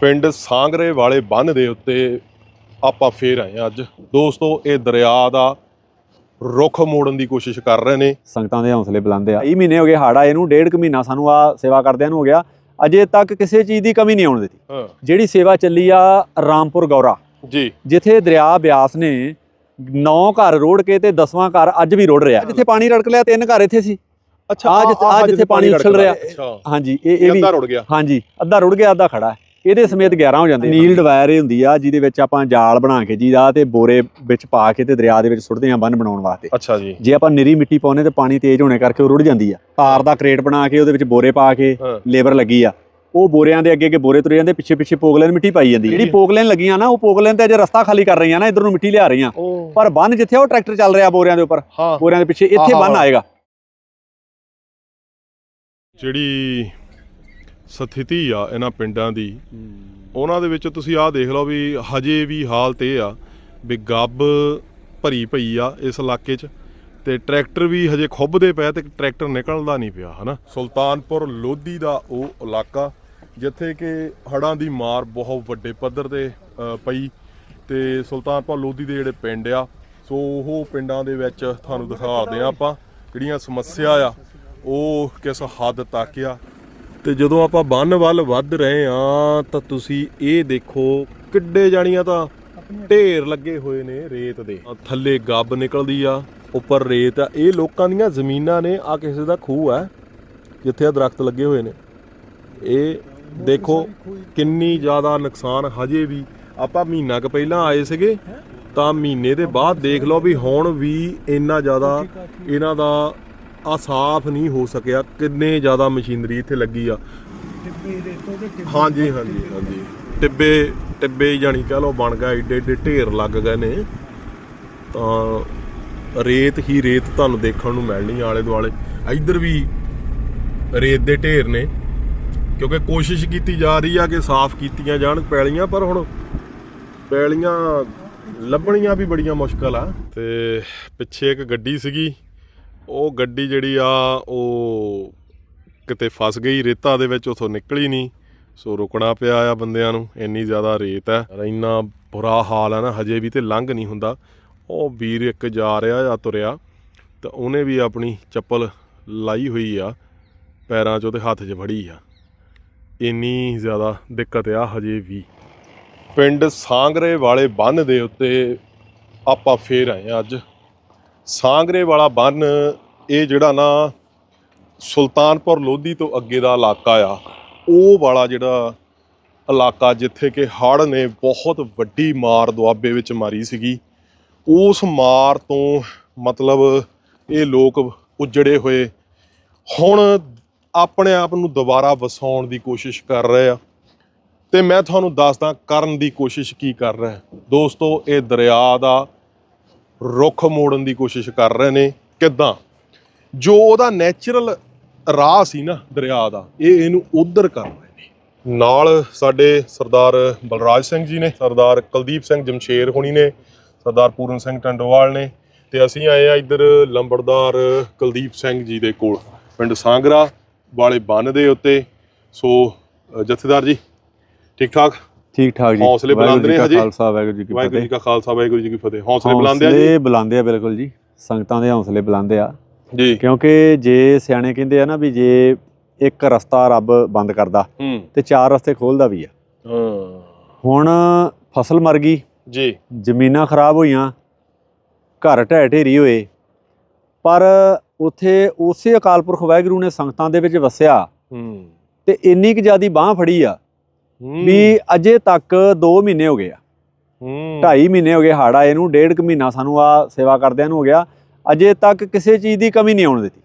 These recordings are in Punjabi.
ਪਿੰਡ ਸਾਂਗਰੇ ਵਾਲੇ ਬੰਨ ਦੇ ਉੱਤੇ ਆਪਾਂ ਫੇਰ ਆਏ ਹਾਂ ਅੱਜ। ਦੋਸਤੋ ਇਹ ਦਰਿਆ ਦਾ ਰੁੱਖ ਮੋੜਨ ਦੀ ਕੋਸ਼ਿਸ਼ ਕਰ ਰਹੇ ਨੇ। ਸੰਗਤਾਂ ਦੇ ਹੌਸਲੇ ਬੁਲੰਦ ਆ। 20 ਮਹੀਨੇ ਹੋ ਗਏ ਹਾੜਾ ਇਹਨੂੰ ਡੇਢ ਕੁ ਮਹੀਨਾ ਸਾਨੂੰ ਆ ਸੇਵਾ ਕਰਦਿਆਂ ਨੂੰ ਹੋ ਗਿਆ। ਅਜੇ ਤੱਕ ਕਿਸੇ ਚੀਜ਼ ਦੀ ਕਮੀ ਨਹੀਂ ਆਉਣ ਦਿੱਤੀ। ਜਿਹੜੀ ਸੇਵਾ ਚੱਲੀ ਆ ਰਾਮਪੁਰ ਗੌਰਾ ਜੀ। ਜਿੱਥੇ ਦਰਿਆ ਬਿਆਸ ਨੇ ਨੌ ਘਰ ਰੋੜ ਕੇ ਤੇ 10ਵਾਂ ਘਰ ਅੱਜ ਵੀ ਰੋੜ ਰਿਹਾ। ਜਿੱਥੇ ਪਾਣੀ ਰੜਕ ਲਿਆ ਤਿੰਨ ਘਰ ਇੱਥੇ ਸੀ। ਜਿੱਥੇ- ਆਹ ਜਿੱਥੇ ਪਾਣੀ ਉਛਲ ਰਿਹਾ। ਅੱਛਾ। ਹਾਂਜੀ ਇਹ ਇਹ ਵੀ ਅੱਧਾ ਰੁੜ ਗਿਆ। ਹਾਂਜੀ ਅੱਧਾ ਰੁੜ ਗਿਆ ਅੱਧਾ ਖੜਾ ਹੈ। ਇਹਦੇ ਸਮੇਤ 11 ਹੋ ਜਾਂਦੇ ਨੀਲਡ ਵਾਇਰ ਇਹ ਹੁੰਦੀ ਆ ਜਿਹਦੇ ਵਿੱਚ ਆਪਾਂ ਜਾਲ ਬਣਾ ਕੇ ਜੀ ਦਾ ਤੇ ਬੋਰੇ ਵਿੱਚ ਪਾ ਕੇ ਤੇ ਦਰਿਆ ਦੇ ਵਿੱਚ ਸੁੱਟਦੇ ਆ ਬੰਨ ਬਣਾਉਣ ਵਾਸਤੇ। ਅੱਛਾ ਜੀ। ਜੇ ਆਪਾਂ ਨਿਰੀ ਮਿੱਟੀ ਪਾਉਨੇ ਤੇ ਪਾਣੀ ਤੇਜ਼ ਹੋਣੇ ਕਰਕੇ ਉਹ ਰੁੜ ਜਾਂਦੀ ਆ। ਤਾਰ ਦਾ ਕ੍ਰੇਟ ਬਣਾ ਕੇ ਉਹਦੇ ਵਿੱਚ ਬੋਰੇ ਪਾ ਕੇ ਲੇਬਰ ਲੱਗੀ ਆ। ਉਹ ਬੋਰਿਆਂ ਦੇ ਅੱਗੇ ਅੱਗੇ ਬੋਰੇ ਤੁਰੇ ਜਾਂਦੇ ਪਿੱਛੇ ਪਿੱਛੇ ਪੋਗਲੈਨ ਮਿੱਟੀ ਪਾਈ ਜਾਂਦੀ ਜਿਹੜੀ ਪੋਗਲੈਨ ਲੱਗੀਆਂ ਨਾ ਉਹ ਪੋਗਲੈਨ ਤੇ ਅਜੇ ਰਸਤਾ ਖਾਲੀ ਕਰ ਰਹੀਆਂ ਨਾ ਇਧਰ ਨੂੰ ਮਿੱਟੀ ਲਿਆ ਰਹੀਆਂ। ਪਰ ਬੰਨ ਜਿੱਥੇ ਉਹ ਟਰੈਕਟਰ ਚੱਲ ਰਿਹਾ ਬੋਰਿਆਂ ਦੇ ਉੱਪਰ। ਬੋਰਿਆਂ ਦੇ ਪਿੱਛੇ ਇੱਥੇ। ਬੰਨ ਆਏਗਾ। ਜਿਹੜੀ ਸਥਿਤੀ ਆ ਇਹਨਾਂ ਪਿੰਡਾਂ ਦੀ। ਉਹਨਾਂ ਦੇ ਵਿੱਚ ਤੁਸੀਂ ਆਹ ਦੇਖ ਲਓ ਵੀ ਹਜੇ ਵੀ ਹਾਲਤ ਇਹ ਆ ਵੀ ਗੱਬ ਭਰੀ ਪਈ ਆ ਇਸ ਇਲਾਕੇ 'ਚ ਤੇ ਟਰੈਕਟਰ ਵੀ ਹਜੇ ਖੁੱਬਦੇ ਪਏ ਤੇ ਟਰੈਕਟਰ ਨਿਕਲਦਾ ਨਹੀਂ ਪਿਆ ਹਨਾ? ਸੁਲਤਾਨਪੁਰ ਲੋਧੀ ਦਾ ਉਹ ਇਲਾਕਾ ਜਿੱਥੇ ਕਿ ਹੜਾਂ ਦੀ ਮਾਰ ਬਹੁਤ ਵੱਡੇ ਪੱਧਰ ਤੇ ਪਈ ਤੇ ਸੁਲਤਾਨਪੁਰ ਲੋਧੀ ਦੇ ਜਿਹੜੇ ਪਿੰਡ ਆ ਸੋ ਉਹ ਪਿੰਡਾਂ ਦੇ ਵਿੱਚ ਤੁਹਾਨੂੰ ਦਿਖਾਉਂਦੇ ਆ ਆਪਾਂ ਜਿਹੜੀਆਂ ਸਮੱਸਿਆ ਆ ਉਹ ਕਿਸ ਹੱਦ ਤੱਕ ਆ ਤੇ ਜਦੋਂ ਆਪਾਂ ਬੰਨ ਵੱਲ ਵੱਧ ਰਹੇ ਆ ਤਾਂ ਤੁਸੀਂ ਇਹ ਦੇਖੋ ਕਿੱਡੇ ਜਾਣੀਆਂ ਤਾਂ ਢੇਰ ਲੱਗੇ ਹੋਏ ਨੇ ਰੇਤ ਦੇ। ਥੱਲੇ ਗੱਬ ਨਿਕਲਦੀ ਆ ਉੱਪਰ ਰੇਤ ਆ। ਇਹ ਲੋਕਾਂ ਦੀਆਂ ਜ਼ਮੀਨਾਂ ਨੇ ਆ ਕਿਸੇ ਦਾ ਖੂਹ ਆ ਜਿੱਥੇ ਆ ਦਰਖਤ ਲੱਗੇ ਹੋਏ ਨੇ। ਇਹ ਦੇਖੋ ਕਿੰਨੀ ਜ਼ਿਆਦਾ ਨੁਕਸਾਨ ਹਜੇ ਵੀ। ਆਪਾਂ ਮਹੀਨਾ ਕੁ ਪਹਿਲਾਂ ਆਏ ਸੀਗੇ ਤਾਂ ਮਹੀਨੇ ਦੇ ਬਾਅਦ ਦੇਖ ਲਓ ਵੀ ਹੁਣ ਵੀ ਇੰਨਾ ਜ਼ਿਆਦਾ ਇਹਨਾਂ ਦਾ ਆ ਸਾਫ਼ ਨਹੀਂ ਹੋ ਸਕਿਆ ਕਿੰਨੇ ਜ਼ਿਆਦਾ ਮਸ਼ੀਨਰੀ ਇੱਥੇ ਲੱਗੀ ਆ। ਹਾਂਜੀ ਹਾਂਜੀ ਹਾਂਜੀ। ਟਿੱਬੇ ਟਿੱਬੇ ਜਾਨੀ ਕਹ ਲਓ ਬਣ ਗਿਆ ਏਡੇ ਏਡੇ ਢੇਰ ਲੱਗ ਗਏ ਨੇ। ਤਾਂ ਰੇਤ ਹੀ ਰੇਤ ਤੁਹਾਨੂੰ ਦੇਖਣ ਨੂੰ ਮਿਲਣੀ ਆਲੇ ਦੁਆਲੇ। ਇੱਧਰ ਵੀ ਰੇਤ ਦੇ ਢੇਰ ਨੇ ਕਿਉਂਕਿ ਕੋਸ਼ਿਸ਼ ਕੀਤੀ ਜਾ ਰਹੀ ਆ ਕਿ ਸਾਫ਼ ਕੀਤੀਆਂ ਜਾਣ ਪੈਲੀਆਂ ਪਰ ਹੁਣ ਪੈਲੀਆਂ ਲੱਭਣੀਆਂ ਵੀ ਬੜੀਆਂ ਮੁਸ਼ਕਲ ਆ। ਤੇ ਪਿੱਛੇ ਇੱਕ ਗੱਡੀ ਸੀਗੀ ਉਹ ਗੱਡੀ ਜਿਹੜੀ ਆ, ਉਹ ਕਿਤੇ ਫਸ ਗਈ, ਰੇਤਾ ਦੇ ਵਿੱਚ ਉਥੋਂ ਨਿਕਲੀ ਨਹੀਂ। ਸੋ ਰੁਕਣਾ ਪਿਆ ਆ ਬੰਦਿਆਂ ਨੂੰ, ਇੰਨੀ ਜ਼ਿਆਦਾ ਰੇਤ ਹੈ। ਇੰਨਾ ਬੁਰਾ ਹਾਲ ਹੈ ਨਾ, ਹਜੇ ਵੀ ਤੇ ਲੰਘ ਨਹੀਂ ਹੁੰਦਾ। ਉਹ ਵੀਰ ਇੱਕ ਜਾ ਰਿਹਾ ਜਾਂ ਤੁਰਿਆ, ਤਾਂ ਉਹਨੇ ਵੀ ਆਪਣੀ ਚੱਪਲ ਲਾਈ ਹੋਈ ਆ, ਪੈਰਾਂ 'ਚ ਉਹਦੇ ਹੱਥ 'ਚ ਫੜੀ ਆ। ਇੰਨੀ ਜ਼ਿਆਦਾ ਦਿੱਕਤ ਆ ਹਜੇ ਵੀ। ਪਿੰਡ ਸਾਂਗਰੇ ਵਾਲੇ ਬੰਨ ਦੇ ਉੱਤੇ ਆਪਾਂ ਫੇਰ ਆਏ ਆ ਅੱਜ। ਸਾਂਗਰੇ ਵਾਲਾ ਬੰਨ, ਇਹ ਜਿਹੜਾ ਨਾ ਸੁਲਤਾਨਪੁਰ ਲੋਧੀ ਤੋਂ ਅੱਗੇ ਦਾ ਇਲਾਕਾ ਆ, ਉਹ ਵਾਲਾ ਜਿਹੜਾ ਇਲਾਕਾ ਜਿੱਥੇ ਕਿ ਹੜ੍ਹ ਨੇ ਬਹੁਤ ਵੱਡੀ ਮਾਰ ਦੁਆਬੇ ਵਿੱਚ ਮਾਰੀ ਸੀਗੀ, ਉਸ ਮਾਰ ਤੋਂ ਮਤਲਬ ਇਹ ਲੋਕ ਉਜੜੇ ਹੋਏ। ਹੁਣ ਆਪਣੇ ਆਪ ਨੂੰ ਦੁਬਾਰਾ ਵਸਾਉਣ ਦੀ ਕੋਸ਼ਿਸ਼ ਕਰ ਰਹੇ ਆ। ਤੇ ਮੈਂ ਤੁਹਾਨੂੰ ਦੱਸਦਾ, ਕਰਨ ਦੀ ਕੋਸ਼ਿਸ਼ ਕੀ ਕਰ ਰਿਹਾ ਦੋਸਤੋ, ਇਹ ਦਰਿਆ ਦਾ ਰੁੱਖ ਮੋੜਨ ਦੀ ਕੋਸ਼ਿਸ਼ ਕਰ ਰਹੇ ਨੇ। ਕਿੱਦਾਂ? ਜੋ ਉਹਦਾ ਨੈਚੁਰਲ ਰਾਹ ਸੀ ਨਾ ਦਰਿਆ ਦਾ, ਇਹ ਇਹਨੂੰ ਉਧਰ ਕਰ ਰਹੇ ਨੇ। ਨਾਲ ਸਾਡੇ ਸਰਦਾਰ ਬਲਰਾਜ ਸਿੰਘ ਜੀ ਨੇ, ਸਰਦਾਰ ਕੁਲਦੀਪ ਸਿੰਘ ਜਮਸ਼ੇਰ ਹੋਣੀ ਨੇ, ਸਰਦਾਰ ਪੂਰਨ ਸਿੰਘ ਟੰਡੋਵਾਲ ਨੇ ਤੇ ਅਸੀਂ ਆਏ ਆ ਇੱਧਰ ਲੰਬੜਦਾਰ ਕੁਲਦੀਪ ਸਿੰਘ ਜੀ ਦੇ ਕੋਲ, ਪਿੰਡ ਸਾਂਗਰਾ ਵਾਲੇ ਬੰਨ ਦੇ ਉੱਤੇ। ਸੋ ਜਥੇਦਾਰ ਜੀ ਠੀਕ ਠਾਕ ਠੀਕ ਠਾਕ ਜੀ। ਹੌਸਲੇ ਬੁਲੰਦ ਨੇ ਹਜੇ। ਖਾਲਸਾ ਵਾਹਿਗੁਰੂ ਜੀ ਕੀ ਵਾਹਿਗੁਰੂ ਜੀ ਫਤਿਹ ਕਾ ਖਾਲਸਾ ਵਾਹਿਗੁਰੂ ਜੀ ਕੀ ਫਤਿਹ। ਹੌਸਲੇ ਬੁਲੰਦ ਆ ਜੀ? ਹੌਸਲੇ ਬੁਲੰਦੇ ਆ ਬਿਲਕੁਲ ਜੀ। ਸੰਗਤਾਂ ਦੇ ਹੌਸਲੇ ਬੁਲੰਦੇ ਆ। ਜੀ। ਕਿਉਂਕਿ ਜੇ ਸਿਆਣੇ ਕਹਿੰਦੇ ਆ ਨਾ ਵੀ ਜੇ ਇੱਕ ਰਸਤਾ ਰੱਬ ਬੰਦ ਕਰਦਾ ਤੇ ਚਾਰ ਰਸਤੇ ਖੋਲਦਾ ਵੀ ਆ। ਹਾਂ। ਹੁਣ ਫਸਲ ਮਰ ਗਈ। ਜੀ। ਜ਼ਮੀਨਾਂ ਖਰਾਬ ਹੋਈਆਂ। ਘਰ ਢਹਿ ਢੇਰੀ ਹੋਏ। ਪਰ ਉਥੇ ਉਸੇ ਅਕਾਲ ਪੁਰਖ ਵਾਹਿਗੁਰੂ ਨੇ ਸੰਗਤਾਂ ਦੇ ਵਿੱਚ ਵਸਿਆ। ਹੂੰ। ਤੇ ਇੰਨੀ ਕੁ ਜਿਆਦੀ ਬਾਹ ਫੜੀ ਆ ਵੀ ਅਜੇ ਤੱਕ 2 ਮਹੀਨੇ ਹੋ ਗਏ ਆ। ਹੂੰ। 2.5 ਮਹੀਨੇ ਹੋ ਗਏ ਹਾੜਾ ਇਹਨੂੰ ਡੇਢ ਕੁ ਮਹੀਨਾ ਸਾਨੂੰ ਆ ਸੇਵਾ ਕਰਦਿਆਂ ਨੂੰ ਹੋ ਗਿਆ। ਅਜੇ ਤੱਕ ਕਿਸੇ ਚੀਜ਼ ਦੀ ਕਮੀ ਨਹੀਂ ਆਉਣ ਦਿੱਤੀ।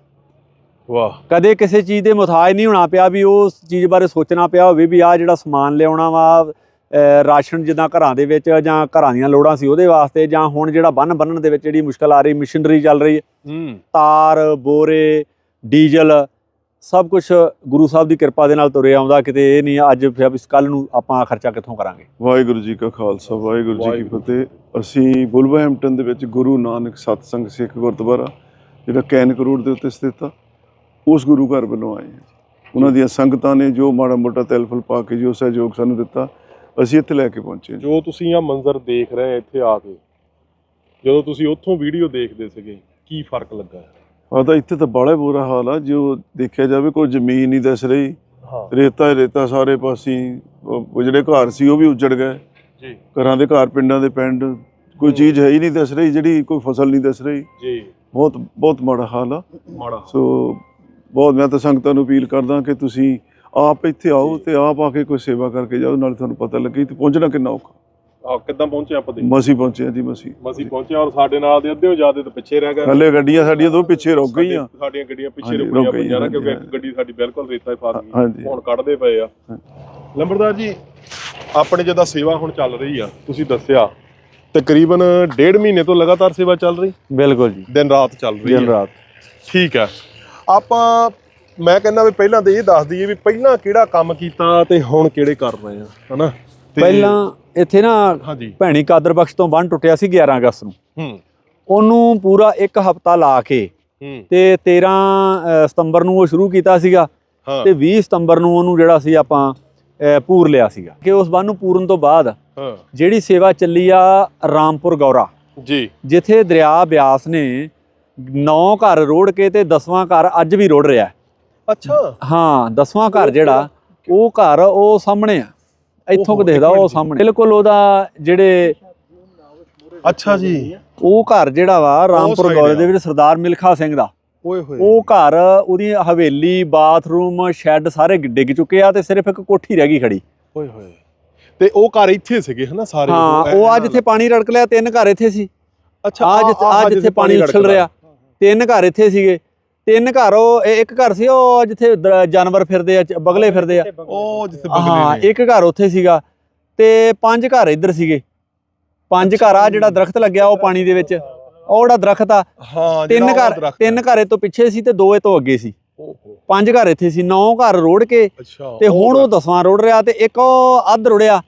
ਵਾਹ। ਕਦੇ ਕਿਸੇ ਚੀਜ਼ ਦੇ ਮੁਤਾਜ ਨਹੀਂ ਹੋਣਾ ਪਿਆ ਵੀ ਉਸ ਚੀਜ਼ ਬਾਰੇ ਸੋਚਣਾ ਪਿਆ ਹੋਵੇ ਵੀ ਆ ਜਿਹੜਾ ਸਮਾਨ ਲਿਆਉਣਾ ਵਾ ਰਾਸ਼ਨ ਜਿੱਦਾਂ ਘਰਾਂ ਦੇ ਵਿੱਚ ਜਾਂ ਘਰਾਂ ਦੀਆਂ ਲੋੜਾਂ ਸੀ ਉਹਦੇ ਵਾਸਤੇ ਜਾਂ ਹੁਣ ਜਿਹੜਾ ਬੰਨ ਬੰਨਣ ਦੇ ਵਿੱਚ ਜਿਹੜੀ ਮੁਸ਼ਕਲ ਆ ਰਹੀ ਮਸ਼ੀਨਰੀ ਚੱਲ ਰਹੀ ਹੂੰ। ਤਾਰ ਬੋਰੇ ਡੀਜ਼ਲ ਸਭ ਕੁਝ ਗੁਰੂ ਸਾਹਿਬ ਦੀ ਕਿਰਪਾ ਦੇ ਨਾਲ ਤੁਰੇ ਆਉਂਦਾ ਕਿਤੇ ਇਹ ਨਹੀਂ ਅੱਜ ਫਿਰ ਇਸ ਕੱਲ ਨੂੰ ਆਪਾਂ ਖਰਚਾ ਕਿੱਥੋਂ ਕਰਾਂਗੇ ਵਾਹਿਗੁਰੂ ਜੀ ਕਾ ਖਾਲਸਾ ਵਾਹਿਗੁਰੂ ਜੀ ਕੀ। ਫਤਿਹ ਅਸੀਂ ਬੁਲਵਰਹੈਂਪਟਨ ਦੇ ਵਿੱਚ ਗੁਰੂ ਨਾਨਕ ਸਤਸੰਗ ਸਿੱਖ ਗੁਰਦੁਆਰਾ ਜਿਹੜਾ ਕੈਨਕ ਰੋਡ ਦੇ ਉੱਤੇ ਸਥਿਤ ਆ ਉਸ ਗੁਰੂ ਘਰ ਵੱਲੋਂ ਆਏ ਹਾਂ। ਉਹਨਾਂ ਦੀਆਂ ਸੰਗਤਾਂ ਨੇ ਜੋ ਮਾੜਾ ਮੋਟਾ ਤਿਲ ਫੁਲ ਪਾ ਕੇ ਜੋ ਸਹਿਯੋਗ ਸਾਨੂੰ ਦਿੱਤਾ ਅਸੀਂ ਇੱਥੇ ਲੈ ਕੇ ਪਹੁੰਚੇ ਜੀ। ਤੁਸੀਂ ਆ ਮੰਜ਼ਰ ਦੇਖ ਰਹੇ ਇੱਥੇ ਆ ਕੇ ਜਦੋਂ ਤੁਸੀਂ ਉੱਥੋਂ ਵੀਡੀਓ ਦੇਖਦੇ ਸੀਗੇ ਕੀ ਫ਼ਰਕ ਲੱਗਾ ਆ ਤਾਂ ਇੱਥੇ ਤਾਂ ਬੜਾ ਬੁਰਾ ਹਾਲ ਆ ਜੋ ਦੇਖਿਆ ਜਾਵੇ ਕੋਈ ਜ਼ਮੀਨ ਨਹੀਂ ਦਿਸ ਰਹੀ। ਰੇਤਾ ਹੀ ਰੇਤਾ ਸਾਰੇ ਪਾਸੇ ਉਹ ਉਹ ਜਿਹੜੇ ਘਰ ਸੀ ਉਹ ਵੀ ਉੱਜੜ ਗਏ। ਜੀ। ਘਰਾਂ ਦੇ ਘਰ ਪਿੰਡਾਂ ਦੇ ਪਿੰਡ ਕੋਈ ਚੀਜ਼ ਹੈ ਹੀ ਨਹੀਂ ਦਿਸ ਰਹੀ ਜਿਹੜੀ ਕੋਈ ਫਸਲ ਨਹੀਂ ਦਿਸ ਰਹੀ। ਜੀ। ਬਹੁਤ ਬਹੁਤ ਮਾੜਾ ਹਾਲ ਆ। ਮਾੜਾ। ਸੋ ਬਹੁਤ ਮੈਂ ਤਾਂ ਸੰਗਤਾਂ ਨੂੰ ਅਪੀਲ ਕਰਦਾ ਕਿ ਤੁਸੀਂ ਆਪ ਇੱਥੇ ਆਓ ਤੇ ਆਪ ਆ ਕੇ ਕੋਈ ਸੇਵਾ ਕਰਕੇ ਜਾਓ ਨਾਲੇ ਤੁਹਾਨੂੰ ਪਤਾ ਲੱਗੇ ਤੇ ਪਹੁੰਚਣਾ ਕਿੰਨਾ ਔਖਾ। ਆ ਕਿੱਦਾਂ ਪਹੁੰਚੇ ਆਪਾਂ ਦੇ ਮਸੀਂ ਪਹੁੰਚੇ ਆ ਜੀ ਮਸੀਂ। ਅਸੀਂ ਪਹੁੰਚੇ ਔਰ ਸਾਡੇ ਨਾਲ ਦੇ ਅੱਧੇ ਜ਼ਿਆਦਾ ਤਾਂ ਪਿੱਛੇ ਰਹਿ ਗਏ। ਹਲੇ ਗੱਡੀਆਂ ਸਾਡੀਆਂ ਦੋ ਪਿੱਛੇ ਰੁਕ ਗਈਆਂ। ਸਾਡੇ- ਸਾਡੀਆਂ ਗੱਡੀਆਂ ਪਿੱਛੇ ਹਾਂਜੀ, ਰੁਕ ਗਈਆਂ, ਕਿਉਂਕਿ ਇੱਕ ਹਾਂਜੀ। ਗੱਡੀ ਸਾਡੀ ਬਿਲਕੁਲ ਰੇਤਾ 'ਚ ਫਸ ਗਈ। ਹੁਣ ਕੱਢਦੇ ਪਏ ਆ। ਲੰਬੜਦਾਰ ਜੀ ਆਪਣੇ ਜਿਹਦਾ ਸੇਵਾ ਹੁਣ ਚੱਲ ਰਹੀ ਆ ਤੁਸੀਂ ਦੱਸਿਆ ਤਕਰੀਬਨ ਡੇਢ ਮਹੀਨੇ ਤੋਂ ਲਗਾਤਾਰ ਸੇਵਾ ਚੱਲ ਰਹੀ? ਬਿਲਕੁਲ ਜੀ। ਦਿਨ ਰਾਤ ਚੱਲ ਰਹੀ ਦਿਨ ਹੈ ਰਾਤ। ਠੀਕ ਹੈ ਆਪਾਂ ਮੈਂ ਕਹਿੰਦਾ ਵੀ ਪਹਿਲਾਂ ਤੇ ਇਹ ਦੱਸ ਦਈਏ ਵੀ ਪਹਿਲਾਂ ਕਿਹੜਾ ਕੰਮ ਕੀਤਾ ਤੇ ਹੁਣ ਕਿਹੜੇ ਕਰ ਰਹੇ ਆ ਹਨਾ? ਤੇ- ਪਹਿਲਾਂ ਇੱਥੇ ਨਾ ਹਾਂਜੀ। ਭੈਣੀ ਕਾਦਰ ਬਖਸ਼ ਤੋਂ ਬੰਨ ਟੁੱਟਿਆ ਸੀ 11 ਅਗਸਤ ਨੂੰ। ਹੂੰ। ਉਹਨੂੰ ਪੂਰਾ ਇੱਕ ਹਫਤਾ ਲਾ ਕੇ ਹੂੰ। ਤੇ 13 ਅ, ਸਤੰਬਰ ਨੂੰ ਉਹ ਸ਼ੁਰੂ ਕੀਤਾ ਸੀਗਾ ਹਾਂ। ਤੇ 20 ਸਤੰਬਰ ਨੂੰ ਉਹਨੂੰ ਜਿਹੜਾ ਸੀ ਆਪਾਂ ਪੂਰ ਲਿਆ ਸੀਗਾ। ਕਿ ਉਸ ਬੰਨ ਨੂੰ ਪੂਰਨ ਤੋਂ ਬਾਅਦ ਹਾਂ। ਜਿਹੜੀ ਸੇਵਾ ਚੱਲੀ ਆ ਰਾਮਪੁਰ ਗੌਰਾ ਜੀ। ਜਿੱਥੇ ਦਰਿਆ ਬਿਆਸ ਨੇ 9 ਘਰ ਰੋੜ ਕੇ ਤੇ 10ਵਾਂ ਘਰ ਅੱਜ ਵੀ ਰੋੜ ਰਿਹਾ। ਅੱਛਾ। ਹਾਂ 10ਵਾਂ ਘਰ ਜਿਹੜਾ ਉਹ ਘਰ ਉਹ ਸਾਹਮਣੇ ਆ। ਇੱਥੋਂ ਕੁ ਦਿਖਦਾ ਉਹ। ਸਾਹਮਣੇ। ਬਿਲਕੁਲ ਉਹਦਾ ਜਿਹੜੇ ਅੱਛਾ ਜੀ। ਉਹ ਘਰ ਜਿਹੜਾ ਵਾ ਰਾਮਪੁਰ ਆ। ਦੇ ਵਿੱਚ ਸਰਦਾਰ ਮਿਲਖਾ ਸਿੰਘ ਦਾ। ਓਏ ਹੋਏ। ਉਹ ਘਰ ਉਹਦੀ ਹਵੇਲੀ ਬਾਥਰੂਮ ਸ਼ੈੱਡ ਸਾਰੇ ਡਿੱਗ ਚੁੱਕੇ ਆ ਤੇ ਸਿਰਫ ਇੱਕ ਕੋਠੀ ਰਹਿ ਗਈ ਖੜੀ। ਓਏ ਹੋਏ। ਤੇ ਉਹ ਘਰ ਇੱਥੇ ਸੀਗੇ ਹਨਾ ਸਾਰੇ? ਹਾਂ ਉਹ ਆ ਜਿੱਥੇ ਪਾਣੀ ਰੜਕ ਲਿਆ ਤਿੰਨ ਘਰ ਇੱਥੇ ਸੀ। ਅੱਛਾ ਆ ਜਿੱਥੇ ਆ ਜਿੱਥੇ ਪਾਣੀ ਉਛਲ ਰਿਹਾ। ਤਿੰਨ ਘਰ ਇੱਥੇ ਸੀਗੇ। ਤਿੰਨ ਘਰ ਉਹ ਇਹ ਇੱਕ ਘਰ ਸੀ ਉਹ ਜਿੱਥੇ ਦ- ਜਾਨਵਰ ਫਿਰਦੇ ਆ ਚ- ਬਗਲੇ ਫਿਰਦੇ ਆ। ਉਹ ਜਿੱਥੇ ਹਾਂ ਬਗਲੇ ਨੇ। ਇੱਕ ਘਰ ਉੱਥੇ ਸੀਗਾ ਤੇ ਪੰਜ ਘਰ ਇੱਧਰ ਸੀਗੇ। ਪੰਜ ਘਰ ਆ ਜਿਹੜਾ ਦਰਖਤ ਲੱਗਿਆ ਉਹ ਪਾਣੀ ਦੇ ਵਿੱਚ। ਉਹ ਜਿਹੜਾ ਦਰਖਤ ਆ ਹਾਂ ਤਿੰਨ ਜਿਹੜਾ ਉਹ ਘਰ ਦਰਖਤ ਤਿੰਨ ਘਰ ਇਹ ਤੋਂ ਪਿੱਛੇ ਸੀ ਤੇ ਦੋ ਇਹ ਤੋਂ ਅੱਗੇ ਸੀ। ਓਹੋ, ਪੰਜ ਘਰ ਇੱਥੇ ਸੀ ਨੌ ਘਰ ਰੋੜ ਕੇ ਅੱਛਾ ਤੇ ਹੁਣ ਉਹ ਦਸਵਾਂ ਰੋੜ ਰਿਹਾ ਤੇ ਇੱਕ ਉਹ ਅੱਧ ਰੁੜਿਆ।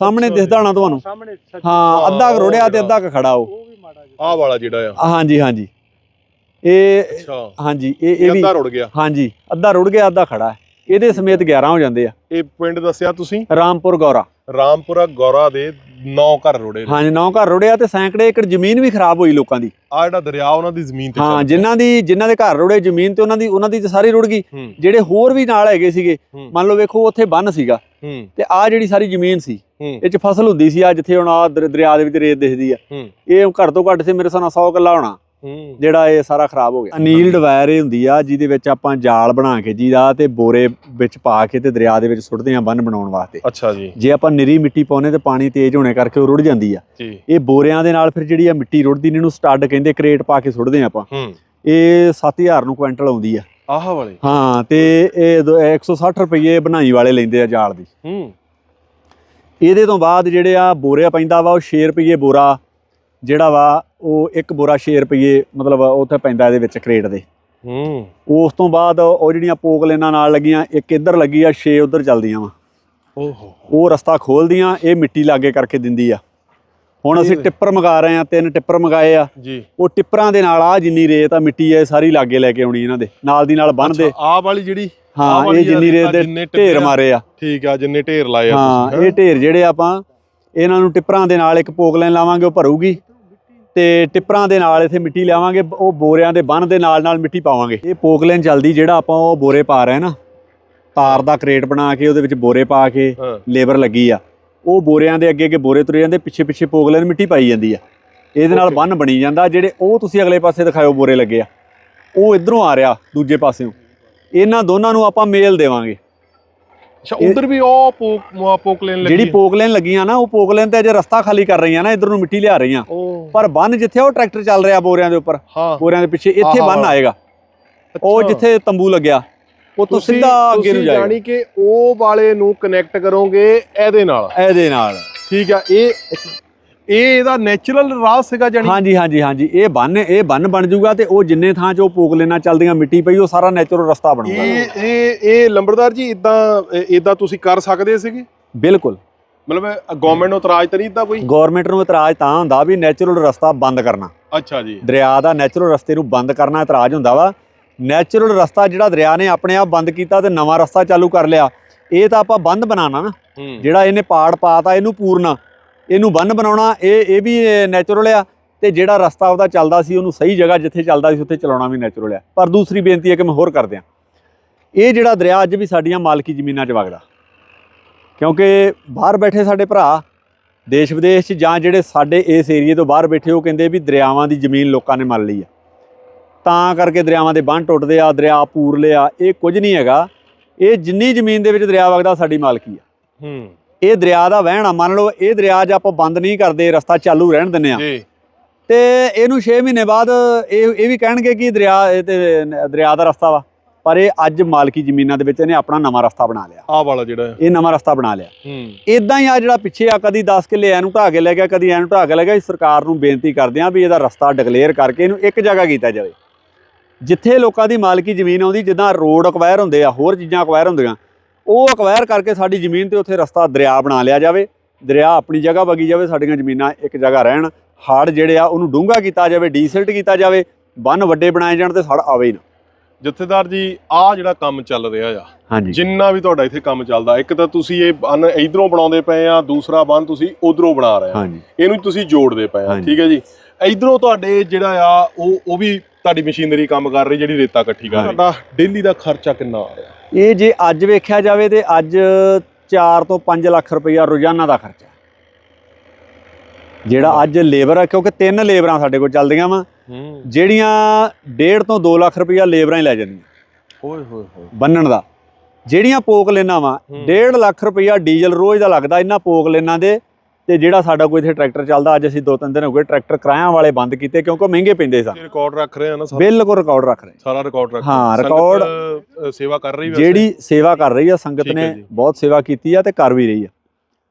ਸਾਹਮਣੇ ਅੱਛਾ ਦਿਸਦਾ ਹੋਣਾ ਤੁਹਾਨੂੰ। ਸਾਹਮਣੇ ਹਾਂ ਅੱਧਾ ਕੁ ਰੁੜਿਆ ਤੇ ਅੱਧਾ ਕੁ ਖੜਾ ਉਹ। ਉਹ ਵੀ ਮਾੜਾ ਜਿਹਾ। ਆਹ ਵਾਲਾ ਜਿਹੜਾ ਆ। ਹਾਂਜੀ ਹਾਂਜੀ। ਇਹ ਅੱਛਾ। ਹਾਂਜੀ ਇਹ ਇਹ ਵੀ ਅੱਧਾ ਰੁੜ ਗਿਆ। ਹਾਂਜੀ ਅੱਧਾ ਰੁੜ ਗਿਆ ਅੱਧਾ ਖੜਾ ਹੈ। ਇਹਦੇ ਸਮੇਤ 11 ਹੋ ਜਾਂਦੇ ਆ। ਇਹ ਪਿੰਡ ਦੱਸਿਆ ਤੁਸੀਂ? ਰਾਮਪੁਰ ਗੌਰਾ। ਰਾਮਪੁਰਾ ਗੌਰਾ ਦੇ 9 ਘਰ ਰੁੜੇ ਨੇ। ਹਾਂਜੀ ਨੌ ਘਰ ਰੁੜਿਆ ਤੇ ਸੈਂਕੜੇ ਏਕੜ ਜ਼ਮੀਨ ਵੀ ਖਰਾਬ ਹੋਈ ਲੋਕਾਂ ਦੀ। ਆ ਜਿਹੜਾ ਦਰਿਆ ਉਹਨਾਂ ਦੀ ਜ਼ਮੀਨ ਤੇ ਹਾਂ ਜਿਨ੍ਹਾਂ ਦੀ ਜਿਨ੍ਹਾਂ ਦੇ ਘਰ ਰੁੜੇ ਜ਼ਮੀਨ ਤੇ ਉਹਨਾਂ ਦੀ ਉਹਨਾਂ ਦੀ ਤੇ ਸਾਰੀ ਰੁੜ ਗਈ। ਜਿਹੜੇ ਹੋਰ ਵੀ ਨਾਲ ਹੈਗੇ ਸੀਗੇ। ਮੰਨ ਲਓ ਵੇਖੋ ਉੱਥੇ ਬੰਨ ਸੀਗਾ। ਤੇ ਆ ਜਿਹੜੀ ਸਾਰੀ ਜ਼ਮੀਨ ਸੀ ਇਹ ਚ ਫਸਲ ਹੁੰਦੀ ਸੀ। ਆ ਜਿੱਥੇ ਹੁਣ ਆ ਦਰਿਆ ਦੇ ਵਿੱਚ ਰੇਤ ਦਿਖਦੀ ਆ। ਇਹ ਘੱਟ ਤੋਂ ਘੱਟ ਸੀ ਮੇਰੇ ਨਾਲ 100 ਕਿੱਲਾ ਹੋਣਾ। ਜਿਹੜਾ ਇਹ ਸਾਰਾ ਖਰਾਬ ਹੋ ਗਿਆ। ਅਨੀਲਡ ਵਾਇਰ ਇਹ ਹੁੰਦੀ ਆ ਜਿਹਦੇ ਵਿੱਚ ਆਪਾਂ ਜਾਲ ਬਣਾ ਕੇ ਜਿਹਦਾ ਤੇ ਬੋਰੇ ਵਿੱਚ ਪਾ ਕੇ ਤੇ ਦਰਿਆ ਦੇ ਵਿੱਚ ਸੁੱਟਦੇ ਆ ਬੰਨ ਬਣਾਉਣ ਵਾਸਤੇ। ਅੱਛਾ ਜੀ। ਜੇ ਆਪਾਂ ਨਿਰੀ ਮਿੱਟੀ ਪਾਉਨੇ ਤੇ ਪਾਣੀ ਤੇਜ਼ ਹੋਣੇ ਕਰਕੇ ਉਹ ਰੁੜ ਜਾਂਦੀ ਆ। ਜੀ। ਇਹ ਬੋਰਿਆਂ ਦੇ ਨਾਲ ਫਿਰ ਜਿਹੜੀ ਆ ਮਿੱਟੀ ਰੁੜਦੀ ਨੇ ਇਹਨੂੰ ਸਟੱਡ ਕਹਿੰਦੇ ਕ੍ਰੇਟ ਪਾ ਕੇ ਸੁੱਟਦੇ ਆ ਆਪਾਂ। ਹੂੰ। ਇਹ 7000 ਨੂੰ ਕੁਇੰਟਲ ਆਉਂਦੀ ਆ। ਆਹ ਵਾਲੇ? ਹਾਂ ਤੇ ਇਹ ਦੋ- 160 ਰੁਪਏ ਬਣਾਈ ਵਾਲੇ ਲੈਂਦੇ ਆ ਜਾਲ ਦੀ। ਹੂੰ। ਇਹਦੇ ਤੋਂ ਬਾਅਦ ਜਿਹੜੇ ਆ ਬੋਰਿਆ ਪੈਂਦਾ ਵਾ ਉਹ 6 ਰੁਪਏ ਬੋਰਾ ਜਿਹੜਾ ਵਾ ਉਹ ਇੱਕ ਬੋਰਾ 6 ਰੁਪਏ ਮਤਲਬ ਉੱਥੇ ਪੈਂਦਾ ਇਹਦੇ ਵਿੱਚ ਕ੍ਰੇਟ ਦੇ। ਹੂੰ। ਉਸ ਤੋਂ ਬਾਅਦ ਉਹ ਜਿਹੜੀਆਂ ਪੋਕਲੇਨਾਂ ਨਾਲ ਲੱਗੀਆਂ ਇੱਕ ਇੱਧਰ ਲੱਗੀ ਆ 6 ਉੱਧਰ ਚੱਲਦੀਆਂ ਵਾ। ਓਹੋ। ਉਹ ਰਸਤਾ ਖੋਲਦੀਆਂ ਇਹ ਮਿੱਟੀ ਲਾਗੇ ਕਰਕੇ ਦਿੰਦੀ ਆ। ਹੁਣ ਅਸੀਂ ਟਿੱਪਰ ਮੰਗਾ ਰਹੇ ਆ ਤਿੰਨ ਟਿੱਪਰ ਮੰਗਾਏ ਆ। ਜੀ। ਉਹ ਟਿੱਪਰਾਂ ਦੇ ਨਾਲ ਆ ਜਿੰਨੀ ਰੇਤ ਆ ਮਿੱਟੀ ਆ ਸਾਰੀ ਲਾਗੇ ਲੈ ਕੇ ਆਉਣੀ ਇਹਨਾਂ ਦੇ। ਨਾਲ ਦੀ ਨਾਲ ਬੰਨਦੇ ਆਹ ਵਾਲੀ ਜਿਹੜੀ? ਹਾਂ ਇਹ ਜਿੰਨੀ ਰੇਤ ਆ, ਦੇ ਢੇਰ ਆ। ਮਾਰੇ ਆ। ਠੀਕ ਆ ਜਿੰਨੇ ਢੇਰ ਲਾਏ ਆ ਹਾਂ ਇਹ ਢੇਰ ਜਿਹੜੇ ਆਪਾਂ ਇਹਨਾਂ ਨੂੰ ਟਿੱਪਰਾਂ ਦੇ ਨਾਲ ਇੱਕ ਪੋਕਲੈਨ ਲਾਵਾਂਗੇ ਉਹ ਭਰੂਗੀ। ਤੇ ਟਿੱਪਰਾਂ ਦੇ ਨਾਲ ਇੱਥੇ ਮਿੱਟੀ ਲਿਆਵਾਂਗੇ ਉਹ ਬੋਰਿਆਂ ਦੇ ਬੰਨ ਦੇ ਨਾਲ ਨਾਲ ਮਿੱਟੀ ਪਾਵਾਂਗੇ। ਇਹ ਪੋਕਲੈਨ ਚੱਲਦੀ ਜਿਹੜਾ ਆਪਾਂ ਉਹ ਬੋਰੇ ਪਾ ਰਹੇ ਨਾ ਤਾਰ ਦਾ ਕ੍ਰੇਟ ਬਣਾ ਕੇ ਉਹਦੇ ਵਿੱਚ ਬੋਰੇ ਪਾ ਕੇ ਲੇਬਰ ਲੱਗੀ ਆ। ਉਹ ਬੋਰਿਆਂ ਦੇ ਅੱਗੇ ਅੱਗੇ ਬੋਰੇ ਤੁਰੇ ਜਾਂਦੇ ਪਿੱਛੇ ਪਿੱਛੇ ਪੋਗਲੇ ਨੂੰ ਮਿੱਟੀ ਪਾਈ ਜਾਂਦੀ ਆ। ਇਹਦੇ ਨਾਲ. ਬੰਨ ਬਣੀ ਜਾਂਦਾ ਜਿਹੜੇ ਉਹ ਤੁਸੀਂ ਅਗਲੇ ਪਾਸੇ ਦਿਖਾਇਓ ਬੋਰੇ ਲੱਗੇ ਆ। ਉਹ ਇਧਰੋਂ ਆ ਰਿਹਾ ਦੂਜੇ ਪਾਸਿਓਂ। ਇਹਨਾਂ ਦੋਨਾਂ ਨੂੰ ਆਪਾਂ ਮੇਲ ਦੇਵਾਂਗੇ। ਅੱਛਾ ਉਧਰ ਵੀ ਉਹ ਪੋਕ ਮੁਆ ਪੋਕਲੇਨ ਲੱਗੀ ਜਿਹੜੀ ਪੋਗਲੇਨ ਲੱਗੀਆਂ ਨਾ ਉਹ ਪੋਗਲੇਨ ਤੇ ਅਜੇ ਰਸਤਾ ਖਾਲੀ ਕਰ ਰਹੀਆਂ ਨਾ ਇਧਰ ਨੂੰ ਮਿੱਟੀ ਲਿਆ ਰਹੀਆਂ। ਪਰ ਬੰਨ ਜਿੱਥੇ ਉਹ ਟਰੈਕਟਰ ਚੱਲ ਰਿਹਾ ਬੋਰਿਆਂ ਦੇ ਉੱਪਰ ਬੋਰਿਆਂ ਦੇ ਪਿੱਛੇ ਇੱਥੇ। ਬੰਨ ਆਏਗਾ। ਉਹ। ਜਿੱਥੇ ਤੰਬੂ ਲੱਗਿਆ ਉਹ ਤੋਂ ਸਿੱਧਾ ਅੱਗੇ ਨੂੰ ਜਾਏਗਾ। ਜਾਣੀ ਕਿ ਉਹ ਵਾਲੇ ਨੂੰ ਕਨੈਕਟ ਕਰੋਗੇ ਇਹਦੇ ਨਾਲ? ਇਹਦੇ ਨਾਲ। ਠੀਕ ਆ ਇਹ ਇਹ ਇਹਦਾ ਨੇਚਰਲ ਰਾਹ ਸੀਗਾ ਜਾਨੀ ਹਾਂਜੀ ਹਾਂਜੀ ਹਾਂਜੀ। ਇਹ ਬੰਨ ਇਹ ਬੰਨ ਬਣ ਜਾਊਗਾ ਤੇ ਉਹ ਜਿੰਨੇ ਥਾਂ 'ਚ ਉਹ ਪੋਗਲੇਨਾਂ ਚੱਲਦੀਆਂ ਮਿੱਟੀ ਪਈ ਉਹ ਸਾਰਾ ਨੈਚੁਰਲ ਰਸਤਾ ਬਣੂਗਾ। ਇਹ ਇਹ ਇਹ ਲੰਬੜਦਾਰ ਜੀ ਇਦਾਂ ਇਦਾਂ ਤੁਸੀਂ ਕਰ ਸਕਦੇ ਸੀਗੇ? ਬਿਲਕੁਲ। ਮਤਲਬ ਗਵਰਨਮੈਂਟ ਨੂੰ ਇਤਰਾਜ਼ ਤਾਂ ਨਹੀਂ ਦਿੱਤਾ ਕੋਈ? ਗਵਰਨਮੈਂਟ ਨੂੰ ਇਤਰਾਜ਼ ਤਾਂ ਹੁੰਦਾ ਵੀ ਨੈਚੁਰਲ ਰਸਤਾ ਬੰਦ ਕਰਨਾ। ਅੱਛਾ ਜੀ। ਦਰਿਆ ਦਾ ਨੈਚੁਰਲ ਰਸਤੇ ਨੂੰ ਬੰਦ ਕਰਨਾ ਇਤਰਾਜ਼ ਹੁੰਦਾ ਵਾ। ਨੈਚੁਰਲ ਰਸਤਾ ਜਿਹੜਾ ਦਰਿਆ ਨੇ ਆਪਣੇ ਆਪ ਬੰਦ ਕੀਤਾ ਤੇ ਨਵਾਂ ਰਸਤਾ ਚਾਲੂ ਕਰ ਲਿਆ। ਇਹ ਤਾਂ ਆਪਾਂ ਬੰਦ ਬਣਾਉਣਾ ਨਾ। ਜਿਹੜਾ ਇਹਨੇ ਪਾੜ ਪਾਤਾ ਇਹਨੂੰ ਪੂਰਨਾ। ਇਹਨੂੰ ਬੰਨ ਬਣਾਉਣਾ, ਇਹ ਇਹ ਵੀ ਨੈਚੁਰਲ ਆ ਤੇ ਜਿਹੜਾ ਰਸਤਾ ਉਹਦਾ ਚੱਲਦਾ ਸੀ, ਉਹਨੂੰ ਸਹੀ ਜਗ੍ਹਾ ਜਿੱਥੇ ਚੱਲਦਾ ਸੀ, ਉੱਥੇ ਚਲਾਉਣਾ ਵੀ ਨੈਚੁਰਲ ਆ। ਪਰ ਦੂਸਰੀ ਬੇਨਤੀ ਹੈ ਕਿ ਮੈਂ ਹੋਰ ਕਰ ਦਿਆਂ। ਇਹ ਜਿਹੜਾ ਦਰਿਆ ਅੱਜ ਵੀ ਸਾਡੀਆਂ ਮਾਲਕੀ ਜ਼ਮੀਨਾਂ 'ਚ ਵਗਦਾ। ਕਿਉਂਕਿ ਬਾਹਰ ਬੈਠੇ ਸਾਡੇ ਭਰਾ ਦੇਸ਼ ਵਿਦੇਸ਼ 'ਚ ਜਾਂ ਜਿਹੜੇ ਸਾਡੇ ਇਸ ਏਰੀਏ ਤੋਂ ਬਾਹਰ ਬੈਠੇ, ਉਹ ਕਹਿੰਦੇ ਵੀ ਦਰਿਆਵਾਂ ਦੀ ਜ਼ਮੀਨ ਲੋਕਾਂ ਨੇ ਮੰਨ ਲਈ ਆ। ਤਾਂ ਕਰਕੇ ਦਰਿਆਵਾਂ ਦੇ ਬੰਨ੍ਹ ਟੁੱਟਦੇ ਆ, ਦਰਿਆ ਪੂਰਲੇ ਆ, ਇਹ ਕੁਝ ਨਹੀਂ ਹੈਗਾ। ਇਹ ਜਿੰਨੀ ਜ਼ਮੀਨ ਦੇ ਵਿੱਚ ਦਰਿਆ ਵਗਦਾ, ਸਾਡੀ ਮਾਲਕੀ ਆ। ਹੂੰ। ਇਹ ਦਰਿਆ ਦਾ ਵਹਿਣ ਆ ਮੰਨ ਲਓ ਇਹ ਦਰਿਆ ਜੇ ਆਪਾਂ ਬੰਦ ਨਹੀਂ ਕਰਦੇ ਰਸਤਾ ਚਾਲੂ ਰਹਿਣ ਦਿੰਨੇ ਆ। ਜੀ। ਤੇ ਇਹਨੂੰ 6 ਮਹੀਨੇ ਬਾਅਦ ਇਹ ਇਹ ਵੀ ਕਹਿਣਗੇ ਕਿ ਦਰਿਆ ਇਹ ਤੇ ਦਰਿਆ ਦਾ ਰਸਤਾ ਵਾ। ਪਰ ਇਹ ਅੱਜ ਮਾਲਕੀ ਜ਼ਮੀਨਾਂ ਦੇ ਵਿੱਚ ਇਹਨੇ ਆਪਣਾ ਨਵਾਂ ਰਸਤਾ ਬਣਾ ਲਿਆ। ਆਹ ਵਾਲਾ ਜਿਹੜਾ ਇਹ ਨਵਾਂ ਰਸਤਾ ਬਣਾ ਲਿਆ। ਹੂੰ। ਇਦਾਂ ਹੀ ਆ ਜਿਹੜਾ ਪਿੱਛੇ ਆ ਕਦੀ 10 ਕਿੱਲੇ ਐਨੂੰ ਢਾਹ ਕੇ ਲੈ ਗਿਆ ਕਦੀ ਐਨੂੰ ਢਾਹ ਕੇ ਲੈ ਗਿਆ ਸਰਕਾਰ ਨੂੰ ਬੇਨਤੀ ਕਰਦੇ ਆ ਵੀ ਇਹਦਾ ਰਸਤਾ ਡਿਕਲੇਅਰ ਕਰਕੇ ਇਹਨੂੰ ਇੱਕ ਜਗ੍ਹਾ ਕੀਤਾ ਜਾਵੇ। ਜਿੱਥੇ ਲੋਕਾਂ ਦੀ ਮਾਲਕੀ ਜ਼ਮੀਨ ਆਉਂਦੀ ਜਿੱਦਾਂ ਰੋਡ ਅਕਵਾਇਰ ਹੁੰਦੇ ਆ ਹੋਰ ਚੀਜ਼ਾਂ ਅਕਵਾਇਰ ਹੁੰਦੀਆਂ ਉਹ ਅਕਵਾਇਰ ਕਰਕੇ ਸਾਡੀ ਜ਼ਮੀਨ ਤੇ ਉੱਥੇ ਰਸਤਾ ਦਰਿਆ ਬਣਾ ਲਿਆ ਜਾਵੇ। ਦਰਿਆ ਆਪਣੀ ਜਗ੍ਹਾ ਵਗੀ ਜਾਵੇ ਸਾਡੀਆਂ ਜ਼ਮੀਨਾਂ ਇੱਕ ਜਗ੍ਹਾ ਰਹਿਣ। ਹੜ ਜਿਹੜੇ ਆ ਉਹਨੂੰ ਡੂੰਘਾ ਕੀਤਾ ਜਾਵੇ ਡੀਸਿਲਟ ਕੀਤਾ ਜਾਵੇ। ਬੰਨ ਵੱਡੇ ਬਣਾਏ ਜਾਣ ਤੇ ਸੜ ਆਵੇ ਹੀ ਨਾ। ਜਥੇਦਾਰ ਜੀ ਆਹ ਜਿਹੜਾ ਕੰਮ ਚੱਲ ਰਿਹਾ ਆ ਜਿੰਨਾ ਵੀ ਤੁਹਾਡਾ ਇੱਥੇ ਕੰਮ ਚੱਲਦਾ ਇੱਕ ਤਾਂ ਤੁਸੀਂ ਇਹ ਬੰਨ ਇਧਰੋਂ ਬਣਾਉਂਦੇ ਪਏ ਆ ਦੂਸਰਾ ਬੰਨ ਤੁਸੀਂ ਉਧਰੋਂ ਬਣਾ ਰਹੇ ਆ। ਇਹਨੂੰ ਤੁਸੀਂ ਜੋੜਦੇ ਪਏ ਆ। ਠੀਕ ਹੈ ਜੀ? ਇਧਰੋਂ ਤੁਹਾਡੇ ਜਿਹੜਾ ਆ ਉਹ ਉਹ ਵੀ ਤੁਹਾਡੀ ਮਸ਼ੀਨਰੀ ਕੰਮ ਕਰ ਰਹੀ ਜਿਹੜੀ ਰੇਤਾ ਇਕੱਠੀ ਕਰ ਰਹੀ। ਤੁਹਾਡਾ ਡੇਲੀ ਦਾ ਖਰਚਾ ਕਿੰਨਾ ਆ ਰਿਹਾ? ਇਹ ਜੇ ਅੱਜ ਵੇਖਿਆ ਜਾਵੇ ਤੇ ਅੱਜ 4 ਤੋਂ 5 ਲੱਖ ਰੁਪਈਆ ਰੋਜ਼ਾਨਾ ਦਾ ਖਰਚਾ ਜਿਹੜਾ ਅੱਜ ਲੇਬਰ ਆ ਕਿਉਂਕਿ ਤਿੰਨ ਲੇਬਰਾਂ ਸਾਡੇ ਕੋਲ ਚੱਲਦੀਆਂ ਵਾ। ਜਿਹੜੀਆਂ 1.5 ਤੋਂ 2 ਲੱਖ ਰੁਪਈਆ ਲੇਬਰਾਂ ਹੀ ਲੈ ਜਾਂਦੀਆਂ। ਓਏ ਹੋਏ ਹੋਏ। ਬੰਨਣ ਦਾ। ਜਿਹੜੀਆਂ ਪੋਕ ਲੈਣਾ ਵਾ ਹੂੰ। 1.5 ਲੱਖ ਰੁਪਈਆ ਡੀਜ਼ਲ ਰੋਜ਼ ਦਾ ਲੱਗਦਾ ਇਹਨਾਂ ਪੋਕ ਲੈਣਾ ਦੇ। ਤੇ ਜਿਹੜਾ ਸਾਡਾ ਕੋਈ ਇੱਥੇ ਟਰੈਕਟਰ ਚੱਲਦਾ ਅੱਜ ਅਸੀਂ ਦੋ ਤਿੰਨ ਦਿਨ ਹੋ ਗਏ ਟਰੈਕਟਰ ਕਿਰਾਇਆਂ ਵਾਲੇ ਬੰਦ ਕੀਤੇ ਕਿਉਂਕਿ ਉਹ ਮਹਿੰਗੇ ਪੈਂਦੇ ਸਨ। ਰਿਕਾਰਡ ਰੱਖ ਰਹੇ ਆ ਨਾ ਸਾਰਾ। ਬਿਲਕੁਲ ਰਿਕਾਰਡ ਰੱਖ ਰਹੇ। ਸਾਰਾ ਰਿਕਾਰਡ ਰੱਖ ਹਾਂ, ਰਿਕਾਰਡ- ਸੇਵਾ ਕਰ ਰਹੀ ਵੈਸੇ? ਜਿਹੜੀ ਸੇਵਾ ਕਰ ਰਹੀ ਆ ਸੰਗਤ ਹੈ ਨੇ। ਬਹੁਤ ਸੇਵਾ ਕੀਤੀ ਆ ਤੇ ਕਰ ਵੀ ਰਹੀ ਆ।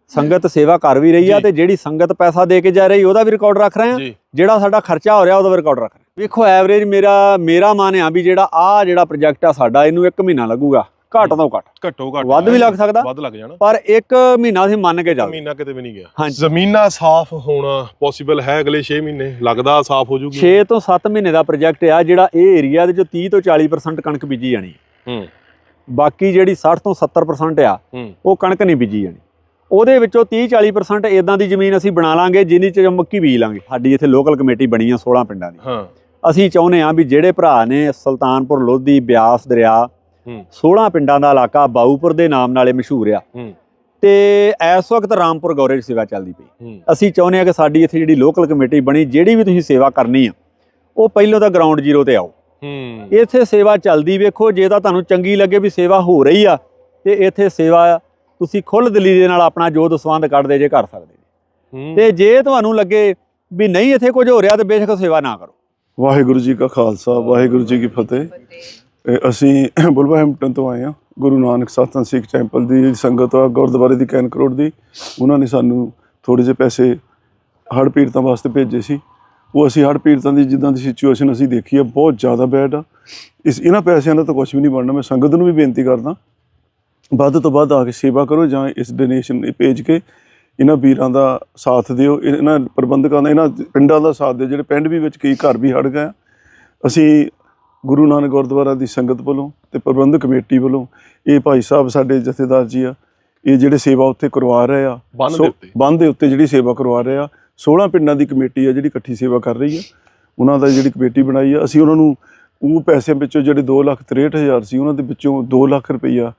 ਸੰਗਤ ਸੇਵਾ ਕਰ ਵੀ ਰਹੀ ਆ। ਤੇ ਜਿਹੜੀ ਸੰਗਤ ਪੈਸਾ ਦੇ ਕੇ ਜਾ ਰਹੀ ਉਹਦਾ ਵੀ ਰਿਕਾਰਡ ਰੱਖ ਰਹੇ ਆ। ਜਿਹੜਾ ਸਾਡਾ ਖਰਚਾ ਹੋ ਰਿਹਾ ਉਹਦਾ ਵੀ ਰਿਕਾਰਡ ਰੱਖ ਰਹੇ। ਵੇਖੋ ਐਵਰੇਜ ਮੇਰਾ ਮੇਰਾ ਮੰਨ ਆ ਵੀ ਜਿਹੜਾ ਆ ਜਿਹੜਾ ਪ੍ਰੋਜੈਕਟ ਆ ਸਾਡਾ ਇਹਨੂੰ 1 ਮਹੀਨਾ ਲੱਗੂਗਾ। ਘੱਟ ਤੋਂ ਘੱਟ। ਘੱਟੋ ਘੱਟ ਵੱਧ ਵੀ ਲੱਗ ਸਕਦਾ ਵੱਧ ਲੱਗ ਜਾਣਾ। ਪਰ 1 ਮਹੀਨਾ ਅਸੀਂ ਮੰਨ ਕੇ ਚੱਲਦੇ ਮਹੀਨਾ ਕਿਤੇ ਵੀ ਨਹੀਂ ਗਿਆ। ਜ਼ਮੀਨਾਂ ਸਾਫ਼ ਹੋਣਾ ਪੋਸੀਬਲ ਹੈ ਅਗਲੇ 6 ਮਹੀਨੇ। ਲੱਗਦਾ ਸਾਫ਼ ਹੋ ਜੂਗੀ। 6 ਤੋਂ 7 ਮਹੀਨੇ ਦਾ ਪ੍ਰੋਜੈਕਟ ਆ ਜਿਹੜਾ ਇਹ ਏਰੀਆ ਦੇ ਚੋਂ 30 ਤੋਂ 40% ਕਣਕ ਬੀਜੀ ਜਾਣੀ ਹੈ। ਬਾਕੀ ਜਿਹੜੀ 60 ਤੋਂ 70% ਆ ਉਹ ਕਣਕ ਨਹੀਂ ਬੀਜੀ ਜਾਣੀ। ਉਹਦੇ ਵਿੱਚੋਂ 30 40% ਇਦਾਂ ਦੀ ਜ਼ਮੀਨ ਅਸੀਂ ਬਣਾ ਲਾਂਗੇ ਜਿੰਨੀ ਚ ਮੱਕੀ ਬੀਜ ਲਾਂਗੇ। ਸਾਡੀ ਇੱਥੇ ਲੋਕਲ ਕਮੇਟੀ ਬਣੀ ਆ 16 ਪਿੰਡਾਂ ਦੀ। ਹਾਂ। ਅਸੀਂ ਚਾਹੁੰਦੇ ਆ ਵੀ ਜਿਹੜੇ ਭਰਾ ਨੇ ਸੁਲਤਾਨਪੁਰ ਲੋਧੀ ਬਿਆਸ ਦਰਿਆ 16 ਪਿੰਡਾਂ ਦਾ ਇਲਾਕਾ ਬਾਊਪੁਰ ਦੇ ਨਾਮ ਨਾਲੇ ਮਸ਼ਹੂਰ ਆ। ਹੂੰ। ਤੇ ਇਸ ਵਕਤ ਰਾਮਪੁਰ ਗੌਰੇ 'ਚ ਸੇਵਾ ਚੱਲਦੀ ਪਈ। ਅਸੀਂ ਚਾਹੁੰਦੇ ਆ ਕਿ ਸਾਡੀ ਇੱਥੇ ਜਿਹੜੀ ਲੋਕਲ ਕਮੇਟੀ ਬਣੀ ਜਿਹੜੀ ਵੀ ਤੁਸੀਂ ਸੇਵਾ ਕਰਨੀ ਆ ਉਹ ਪਹਿਲਾਂ ਤਾਂ ਗਰਾਊਂਡ ਜ਼ੀਰੋ ਤੇ ਆਓ। ਹੂੰ। ਇੱਥੇ ਸੇਵਾ ਚੱਲਦੀ ਵੇਖੋ ਜੇ ਤਾਂ ਤੁਹਾਨੂੰ ਚੰਗੀ ਲੱਗੇ ਵੀ ਸੇਵਾ ਹੋ ਰਹੀ ਆ ਤੇ ਇੱਥੇ ਸੇਵਾ ਤੁਸੀਂ ਖੁੱਲ੍ਹ ਦਿਲੀ ਦੇ ਨਾਲ ਆਪਣਾ ਜੋਤ ਦਸਵੰਦ ਕੱਢਦੇ ਜੇ ਕਰ ਸਕਦੇ ਤੇ ਜੇ ਤੁਹਾਨੂੰ ਲੱਗੇ ਵੀ ਨਹੀਂ ਇੱਥੇ ਕੁਝ ਹੋ ਰਿਹਾ ਤੇ ਬੇਸ਼ੱਕ ਸੇਵਾ ਨਾ ਕਰੋ। ਵਾਹਿਗੁਰੂ ਜੀ ਕਾ ਖਾਲਸਾ ਵਾਹਿਗੁਰੂ ਜੀ ਕੀ ਫਤਿਹ। ਇਹ ਅਸੀਂ ਬੁਲਵਰਹੈਂਪਟਨ ਤੋਂ ਆਏ ਹਾਂ। ਗੁਰੂ ਨਾਨਕ ਸਤਨ ਸਿੱਖ ਟੈਂਪਲ ਦੀ ਸੰਗਤ ਆ, ਗੁਰਦੁਆਰੇ ਦੀ ਕੈਨ ਕਰੋੜ ਦੀ, ਉਹਨਾਂ ਨੇ ਸਾਨੂੰ ਥੋੜੇ ਜਿਹੇ ਪੈਸੇ ਹੜ੍ਹ ਪੀੜਤਾਂ ਵਾਸਤੇ ਭੇਜੇ ਸੀ। ਉਹ ਅਸੀਂ ਹੜ੍ਹ ਪੀੜਤਾਂ ਦੀ ਜਿੱਦਾਂ ਦੀ ਸਿਚੁਏਸ਼ਨ ਅਸੀਂ ਦੇਖੀ ਆ, ਬਹੁਤ ਜ਼ਿਆਦਾ ਬੈਡ ਆ। ਇਸ ਇਹਨਾਂ ਪੈਸਿਆਂ ਦਾ ਤਾਂ ਕੁਝ ਵੀ ਨਹੀਂ ਬਣਨਾ, ਮੈਂ ਸੰਗਤ ਨੂੰ ਵੀ ਬੇਨਤੀ ਕਰਦਾ। ਵੱਧ ਤੋਂ ਵੱਧ ਆ ਕੇ ਸੇਵਾ ਕਰੋ ਜਾਂ ਇਸ ਡੋਨੇਸ਼ਨ ਭੇਜ ਕੇ ਇਹਨਾਂ ਵੀਰਾਂ ਦਾ ਸਾਥ ਦਿਓ। ਇਹਨਾਂ ਪ੍ਰਬੰਧਕਾਂ ਦਾ, ਇਹਨਾਂ ਪਿੰਡਾਂ ਦਾ ਸਾਥ ਦਿਓ। ਜਿਹੜੇ ਪਿੰਡ ਵੀ ਵਿੱਚ ਕਈ ਘਰ ਵੀ ਹੜ ਗਏ ਆ। ਅਸੀਂ ਗੁਰੂ ਨਾਨਕ ਗੁਰਦੁਆਰਾ ਦੀ ਸੰਗਤ ਵੱਲੋਂ ਤੇ ਪ੍ਰਬੰਧਕ ਕਮੇਟੀ ਵੱਲੋਂ ਇਹ ਭਾਈ ਸਾਹਿਬ ਸਾਡੇ ਜਥੇਦਾਰ ਜੀ ਆ ਇਹ ਜਿਹੜੇ ਸੇਵਾ ਉੱਥੇ ਕਰਵਾ ਰਹੇ ਆ ਸੋ- ਦੇ ਉੱਤੇ? ਜਿਹੜੀ ਸੇਵਾ ਕਰਵਾ ਰਹੇ ਆ 16 ਪਿੰਡਾਂ ਦੀ ਕਮੇਟੀ ਆ ਜਿਹੜੀ ਇਕੱਠੀ ਸੇਵਾ ਕਰ ਰਹੀ ਆ। ਉਹਨਾਂ ਦਾ ਜਿਹੜੀ ਕਮੇਟੀ ਬਣਾਈ ਆ ਅਸੀਂ ਉਹਨਾਂ ਨੂੰ ਉਹ ਪੈਸਿਆਂ ਵਿੱਚੋਂ ਜਿਹੜੇ 2 ਲੱਖ 63 ਹਜ਼ਾਰ ਸੀ ਉਹਨਾਂ ਦੇ ਵਿੱਚੋਂ 2 ਲੱਖ ਰੁਪਈਆ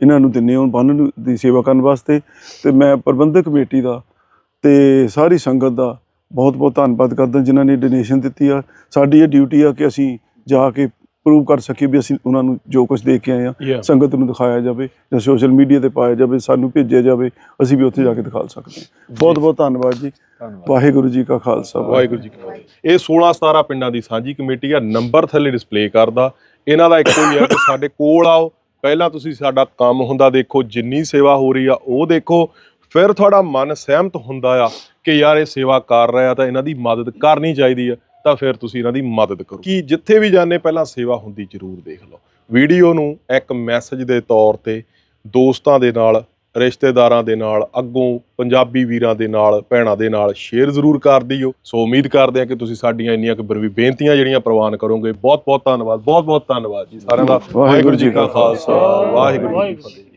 ਇਹਨਾਂ ਨੂੰ ਦਿੰਨੇ ਹਾਂ ਬੰਨ ਨੂੰ ਦੀ ਸੇਵਾ ਕਰਨ ਵਾਸਤੇ। ਤੇ ਮੈਂ ਪ੍ਰਬੰਧਕ ਕਮੇਟੀ ਦਾ ਤੇ ਸਾਰੀ ਸੰਗਤ ਦਾ ਬਹੁਤ ਬਹੁਤ ਧੰਨਵਾਦ ਕਰਦਾ ਜਿਨ੍ਹਾਂ ਨੇ ਡੋਨੇਸ਼ਨ ਦਿੱਤੀ ਆ। ਸਾਡੀ ਇਹ ਡਿਊਟੀ ਆ ਕਿ ਅਸੀਂ ਜਾ ਕੇ ਪ੍ਰੂਵ ਕਰ ਸਕੀਏ ਵੀ ਅਸੀਂ ਉਹਨਾਂ ਨੂੰ ਜੋ ਕੁਝ ਦੇ ਕੇ ਆਏ ਆ. ਸੰਗਤ ਨੂੰ ਦਿਖਾਇਆ ਜਾਵੇ ਜਾਂ ਸੋਸ਼ਲ ਮੀਡੀਆ ਤੇ ਪਾਇਆ ਜਾਵੇ ਸਾਨੂੰ ਭੇਜਿਆ ਜਾਵੇ ਅਸੀਂ ਵੀ ਉੱਥੇ ਜਾ ਕੇ ਦਿਖਾ ਸਕਦੇ ਹਾਂ। ਬਹੁਤ ਬਹੁਤ ਧੰਨਵਾਦ ਜੀ। ਵਾਹਿਗੁਰੂ ਜੀ ਕਾ ਖਾਲਸਾ ਵਾਹਿਗੁਰੂ ਜੀ ਕੀ ਫਤਿਹ। ਇਹ 16 17 ਪਿੰਡਾਂ ਦੀ ਸਾਂਝੀ ਕਮੇਟੀ ਆ ਨੰਬਰ ਥੱਲੇ ਡਿਸਪਲੇ ਕਰਦਾ। ਇਹਨਾਂ ਦਾ ਇੱਕੋ ਹੀ ਆ ਕਿ ਸਾਡੇ ਕੋਲ ਆਓ। ਪਹਿਲਾਂ ਤੁਸੀਂ ਸਾਡਾ ਕੰਮ ਹੁੰਦਾ ਦੇਖੋ ਜਿੰਨੀ ਸੇਵਾ ਹੋ ਰਹੀ ਆ ਉਹ ਦੇਖੋ। ਫਿਰ ਤੁਹਾਡਾ ਮਨ ਸਹਿਮਤ ਹੁੰਦਾ ਆ ਕਿ ਯਾਰ ਇਹ ਸੇਵਾ ਕਰ ਰਿਹਾ ਤਾਂ ਇਹਨਾਂ ਦੀ ਮਦਦ ਕਰਨੀ ਚਾਹੀਦੀ ਆ। ਤਾਂ ਫਿਰ ਤੁਸੀਂ ਇਹਨਾਂ ਦੀ ਮਦਦ ਕਰੋ। ਕਿ ਜਿੱਥੇ ਵੀ ਜਾਂਦੇ ਪਹਿਲਾਂ ਸੇਵਾ ਹੁੰਦੀ ਜ਼ਰੂਰ ਦੇਖ ਲਓ। ਵੀਡੀਓ ਨੂੰ ਇੱਕ ਮੈਸੇਜ ਦੇ ਤੌਰ ਤੇ ਦੋਸਤਾਂ ਦੇ ਨਾਲ ਰਿਸ਼ਤੇਦਾਰਾਂ ਦੇ ਨਾਲ ਅੱਗੋਂ ਪੰਜਾਬੀ ਵੀਰਾਂ ਦੇ ਨਾਲ ਭੈਣਾਂ ਦੇ ਨਾਲ ਸ਼ੇਅਰ ਜ਼ਰੂਰ ਕਰ ਦਿਓ। ਸੋ ਉਮੀਦ ਕਰਦੇ ਹਾਂ ਕਿ ਤੁਸੀਂ ਸਾਡੀਆਂ ਇੰਨੀਆਂ ਕੁ ਬੇਨਤੀਆਂ ਜਿਹੜੀਆਂ ਪ੍ਰਵਾਨ ਕਰੋਗੇ। ਬਹੁਤ ਬਹੁਤ ਧੰਨਵਾਦ ਬਹੁਤ ਬਹੁਤ ਧੰਨਵਾਦ ਜੀ ਸਾਰਿਆਂ ਦਾ। ਵਾਹਿਗੁਰੂ ਜੀ ਕਾ ਖਾਲਸਾ। ਵਾਹਿਗੁਰੂ ਜੀ ਕੀ ਫਤਿਹ।